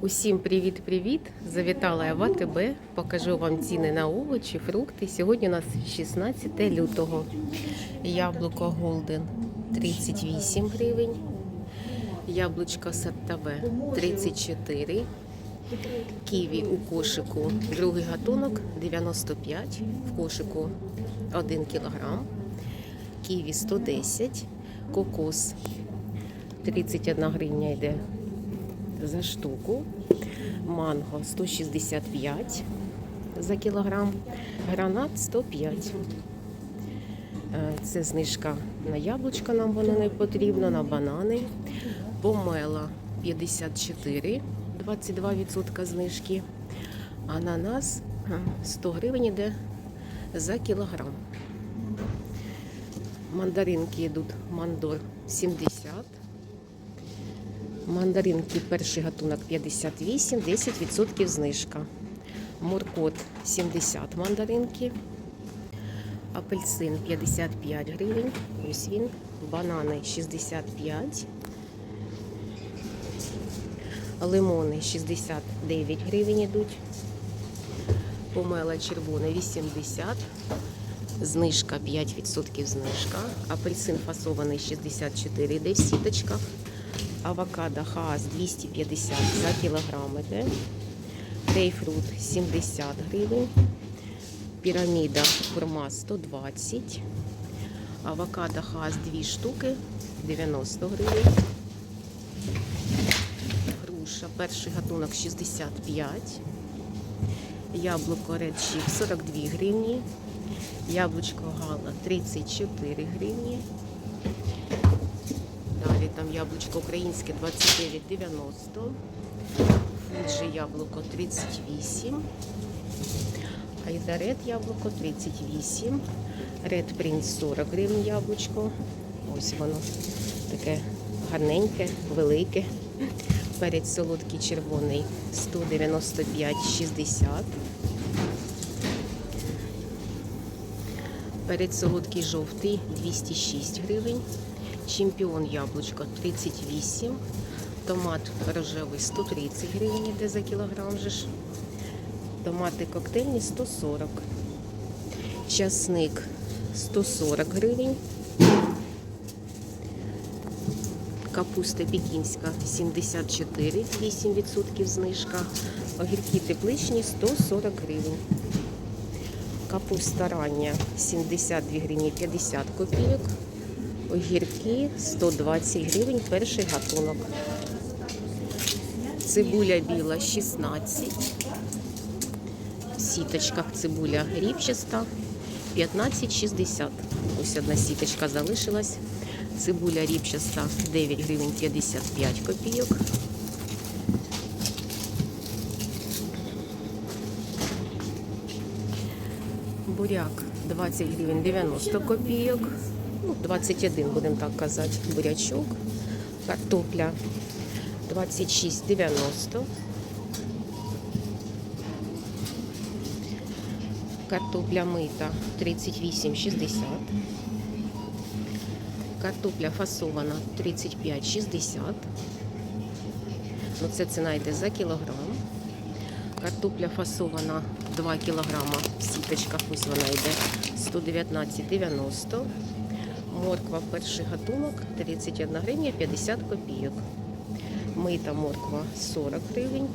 Усім привіт-привіт! Завітала я в АТБ. Покажу вам ціни на овочі, фрукти. Сьогодні у нас 16 лютого. Яблуко Голден 38 гривень. Яблучко Саттаве 34. Ківі у кошику другий гатунок 95. В кошику 1 кг. Ківі 110. Кокос 31 гривня йде за штуку. Манго 165 за кілограм. Гранат 105. Е, Це знижка на яблучка, нам воно не потрібно, на банани. Помела 54, 22% знижки. Ананас е, 100 гривень іде за кілограм. Мандаринки йдуть мандор 70. Мандаринки перший гатунок 58, 10% знижка. Моркот 70 мандаринки. Апельсин 55 гривень. Ось він. Банани 65. Лимони 69 гривень йдуть. Помела червоне 80. Знижка 5% знижка. Апельсин фасований 64 йде в сіточках. Авокадо Хаас 250 за кілограм іде. Грейпфрут 70 гривень. Піраміда хурма 120. Авокадо Хаас 2 штуки 90 гривень. Груша перший гатунок 65. Яблуко Red Chip 42 гривні. Яблучко Гала 34 гривні. Там яблучко українське 29,90. Фуджі яблуко 38. Айдарет яблуко 38. Ред Принц 40 гривень яблучко. Ось воно таке гарненьке, велике. Перець солодкий червоний 195,60. Перець солодкий жовтий 206 гривень. Чемпіон яблучко 38. Томат рожевий 130 гривень іде за кілограм же ж. Томати коктейльні 140. Часник 140 гривень. Капуста пекінська 74, 8% знижка. Огірки тепличні 140 гривень. Капуста рання 72 гривні 50 копійок. Огірки 120 гривень, перший гатунок. Цибуля біла 16. В сіточках цибуля ріпчаста 15,60. Ось одна сіточка залишилась. Цибуля ріпчаста 9 гривень 55 копійок. Буряк 20 гривень 90 копійок. Ну, 21, будемо так казати, бурячок. Картопля 26,90. Картопля мита 38,60. Картопля фасована 35,60. Ну, це ціна йде за кілограм. Картопля фасована 2 кілограма в сіточках, ось вона йде 119,90. Морква перший гатунок 31 гривня 50 копійок. Мита морква 40 гривень.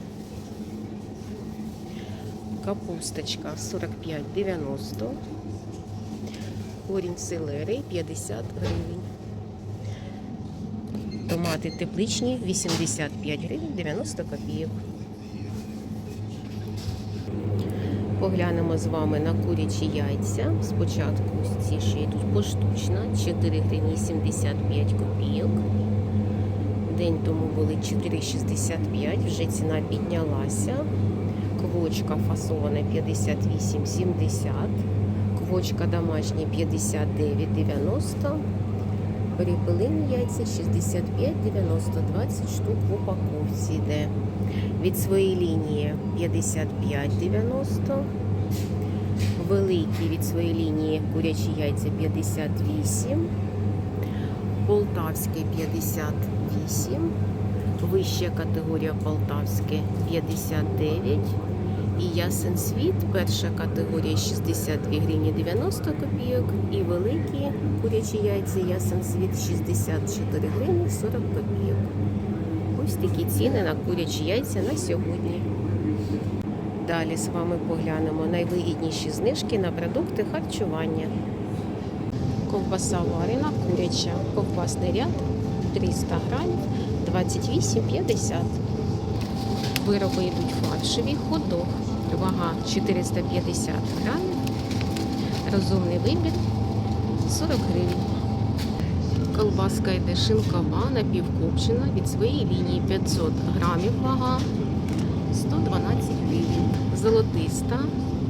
Капусточка 45,90. Корінь селери 50 гривень. Томати тепличні 85 гривень 90 копійок. Поглянемо з вами на курячі яйця. Спочатку ці ще йдуть поштучно, 4 гривні 75 копійок. День тому були 4,65, вже ціна піднялася. Квочка фасована 58,70. Квочка домашня 59,90. Перепелині яйця 65,90, 20 штук в упаковці йде. Від своєї лінії 55,90. Великі від своєї лінії курячі яйця 58. Полтавське 58. Вища категорія Полтавське 59. І ясен світ, перша категорія 62 гривні 90 копійок. І великі курячі яйця ясен світ 64 гривні 40 копійок. Ось такі ціни на курячі яйця на сьогодні. Далі з вами поглянемо найвигідніші знижки на продукти харчування. Ковбаса варена, куряча, ковбасний ряд 300 грамів 28,50. Вироби йдуть фаршеві, ходок, вага 450 грамів, розумний вибір 40 гривень. Колбаска йде шинкова, напівкопчена від своєї лінії 500 грамів вага 112 гривень. Золотиста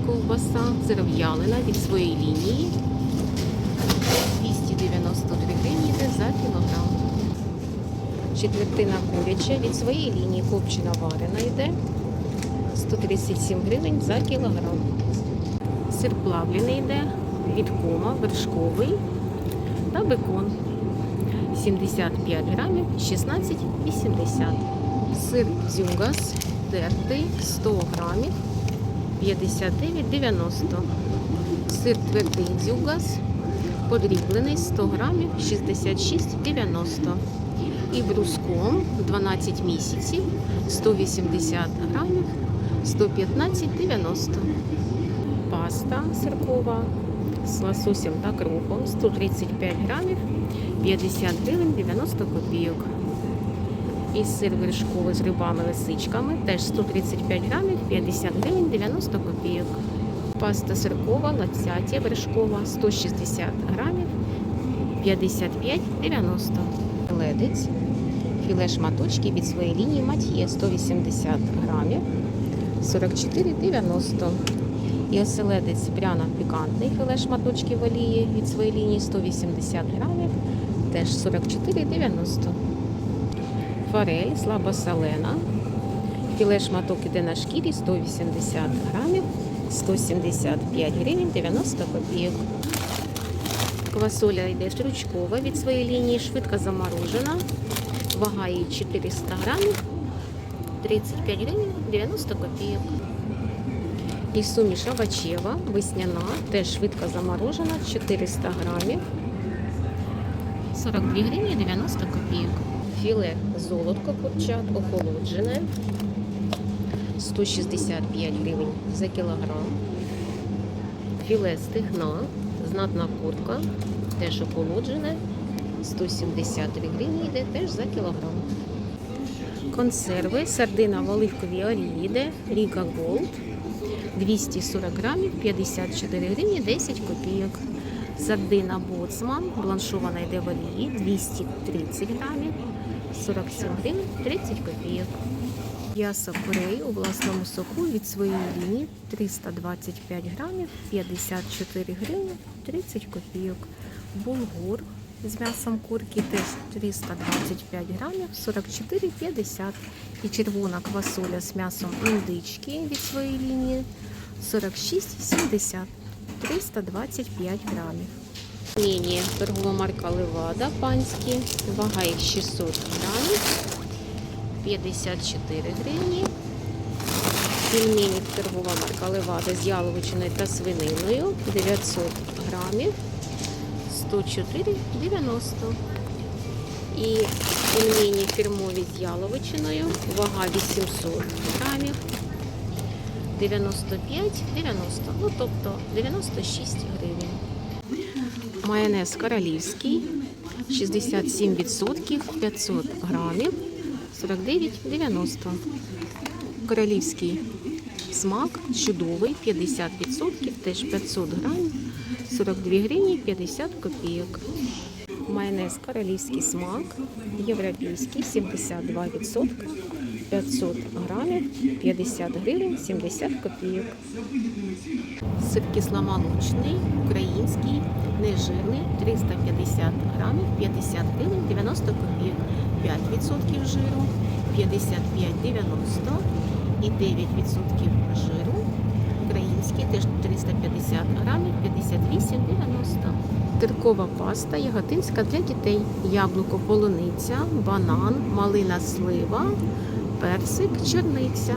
ковбаса, дерев'ялина від своєї лінії 293 гривні йде за кілограм. Четвертина куряча від своєї лінії копчена варена йде 137 гривень за кілограм. Сир плавлений йде від кома, вершковий та бекон. 75 грамів 16,80. Сир дзюнгас тертий 100 грамів 59,90. Сир твердий дзюгас подріблений 100 грамів 66,90. І бруском 12 місяців 180 грамів 115,90. Паста сиркова з лососем та крупом 135 грамів 50 гривень 90 копійок. І сир вершковий з грибами лисичками теж 135 грамів 50 гривень 90 копійок. Паста сиркова, лацятя вершкова 160 грамів 55,90. Ледець. Філе шматочки від своєї лінії Матьє 180 грамів 44,90. І оселедець пряно пікантний філе шматочки в олії від своєї лінії 180 грамів, теж 44,90. Форель слабосолена. Філе шматок іде на шкірі 180 грамів, 175 гривень 90 копійок. Квасоля йде стручкова від своєї лінії, швидко заморожена. Вага її 400 грамів, 35 гривень 90 копійок. І суміш овочева, весняна, теж швидко заморожена, 400 грамів, 42 гривні 90 копійок. Філе золотко курчат охолоджене, 165 гривень за кілограм. Філе стегна, знатна курка, теж охолоджене, 173 гривні йде теж за кілограм. Консерви, сардина в оливковій олії Ріка Голд. 240 грамів, 54 гривні, 10 копійок. Сардина Боцман, бланшована йде в олії, 230 грамів, 47 гривень, 30 копійок. М'ясо форей у власному соку від своєї лінії 325 грамів, 54 гривні, 30 копійок. Булгур з м'ясом курки теж 325 грамів, 44,50. І червона квасоля з м'ясом індички від своєї лінії 46,70, 325 грамів. Нині торгова марка Левада панські, вага їх 600 грамів, 54 гривні. Пельмені торгова марка Левада з яловичиною та свининою 900 грамів, 104,90. І пельмені фірмові з яловичиною, вага 800 грамів, 95,90, ну тобто 96 гривень. Майонез королівський 67%, 500 грамів, 49,90. Королівський смак чудовий, 50%, теж 500 грамів, 42 гривні 50 копійок. Майонез королівський смак, європейський 72%, 500 грамів, 50 гривень, 70 копійок. Сир кисломолочний, український, нежирний, 350 грамів, 50 гривень, 90 копійок, 5% жиру, 55,90 і 9% жиру, український, теж 350 грамів, 58,90. Тиркова паста яготинська для дітей. Яблуко, полуниця, банан, малина, слива, персик, чорниця.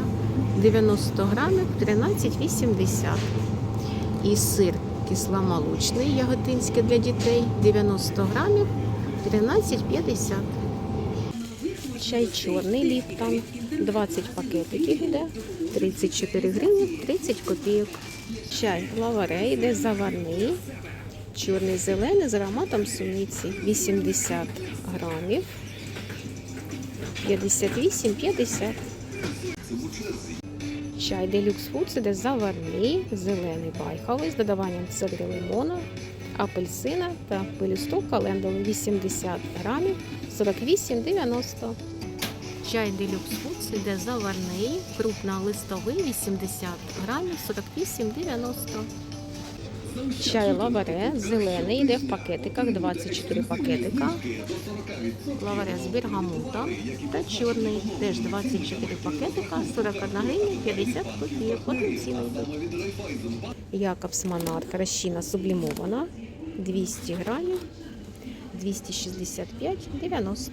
90 грамів 13,80. І сир кисломолочний яготинський для дітей 90 грамів 13,50. Чай чорний ліптон 20 пакетиків йде 34 гривні 30 копійок. Чай лаваре йде заварний. Чорний зелений з ароматом суниці 80 грамів 58,50. Чай Делюкс Фудс іде заварний, зелений байховий з додаванням цедрі лимона, апельсина та пелюсток календули 80 грамів 48,90. Чай Делюкс Фудс іде заварний, крупнолистовий 80 грамів 48,90. Чай лаваре зелений йде в пакетиках 24 пакетика. Лаваре з бергамутом та чорний теж 24 пакетика 41 гривня 50 копійок. Один цілий. Якобс Монарх розчина сублімована 200 грамів 265,90.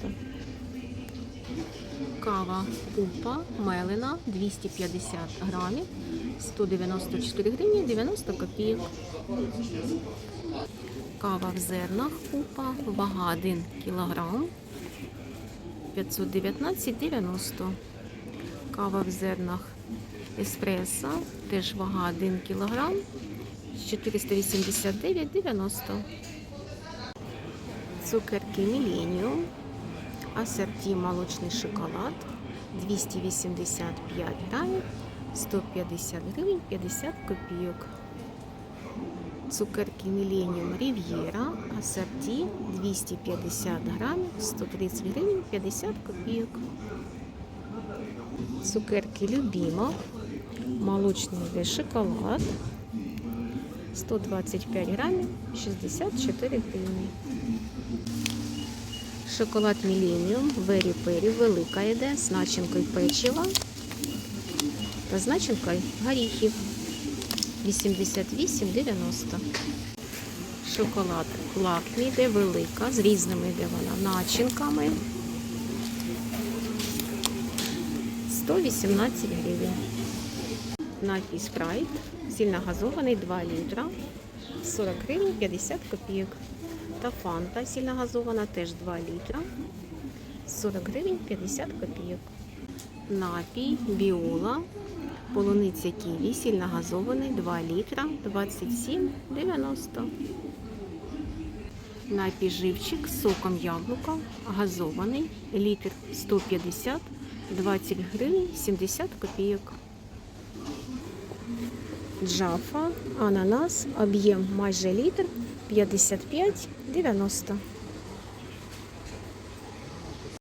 Кава Купа Мелина 250 грамів 194 гривні 90 копійок. Кава в зернах Купа, вага 1 кілограм 519,90. Кава в зернах Еспресо, теж вага 1 кілограм 489,90. Цукерки Міленіум. Асорті молочний шоколад 285 грамів 150 гривень 50 копійок. Цукерки Millennium Riviera асорті 250 грамів 130 гривень 50 копійок. Цукерки Любімо, молочний де шоколад 125 грамів 64 гривні. Шоколад Millennium Very Peri велика йде з начинкою печива та з начинкою горіхів 88,90. Шоколад Лакмі йде велика, з різними йде вона начинками 118 гривень. Напій спрайт, сильно газований 2 літра 40 гривень 50 копійок. Та фанта сильно газована теж 2 літра 40 гривень 50 копійок. Напій біола, полуниця ківі, сильно газований 2 літра 27,90. Напій живчик з соком яблука, газований, літр 150, 20 гривень 70 копійок. Джафа, ананас, об'єм майже літр 55,90.